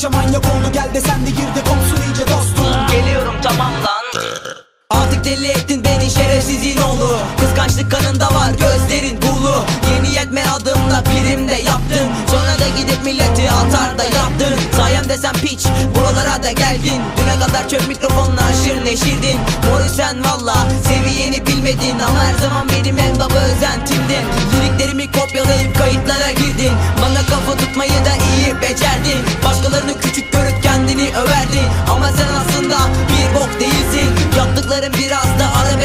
parça manyak oldu gel de sen de gir de kopsun iyice dostum. Geliyorum tamam lan. Artık deli ettin beni şerefsizin oğlu. Kıskançlık kanında var gözlerin dolu. Yeni yetme adımla primde yaptın. Sonra da gidip milleti atar da yaptın. Sayemde sen piç buralara da geldin. Düne kadar çöp mikrofonla aşırı neşirdin. Moru sen valla seviyeni bilmedin. Ama her zaman benim en baba özentimdin Liriklerimi kopyalayıp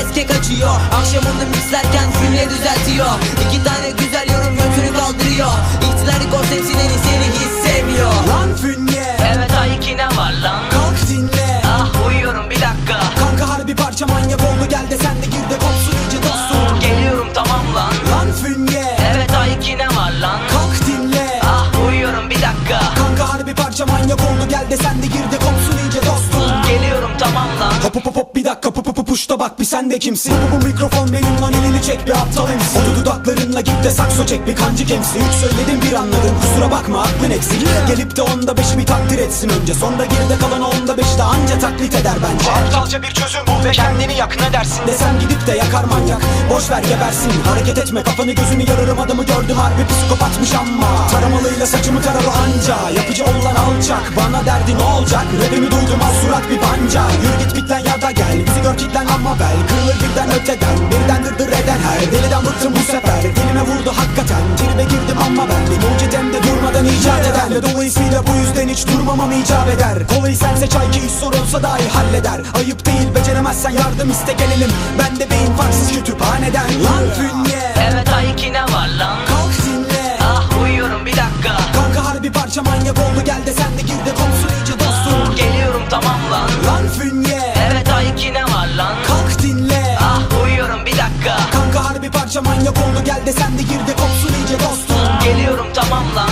arabeske kaçıyor. Akşam onu mixlerken cümle düzeltiyor. İki tane güzel yorum götünü kaldırıyor bak bir sen de kimsin? Bu, bu, mikrofon benim lan elini çek bir aptal emsin. Odu dudaklarınla git de sakso çek bir kancı kemsi Üç söyledim bir anladın kusura bakma aklın eksik Gelip de onda beşi bir takdir etsin önce. Sonra geride kalan onda beşi de anca taklit eder bence. Aptalca bir çözüm bul ve kendini yak ne dersin? Desem gidip de yakar manyak Boş ver gebersin. Hareket etme kafanı gözünü yararım adamı gördüm harbi psikopatmış ama. Taramalıyla saçımı taralı anca Yapıcı ol lan alçak. Bana derdi ne olacak? Rapimi duydum al surat bir panca. Yürü git bit lan ya da gel. Bizi gör kitlen ama Kırılır birden öteden Birden dırdır eden her Deliden bıktım bu sefer. Dilime vurdu hakikaten Tribe girdim ama ben Bir mucidemde durmadan icat eden. Ve dolayısıyla bu yüzden hiç durmamam icap eder. Kolayı sen seç ay ki iş sorulsa dahi halleder. Ayıp değil beceremezsen yardım iste gelelim. Ben de beyin farksız kütüphaneden. Lan fünye. Evet ay ne var lan? Kalk dinle. Ah uyuyorum bir dakika. Kanka harbi parça manyak oldu gel de sen de gir de kopsun iyice dostum. Geliyorum tamam lan. Lan fünye Kanka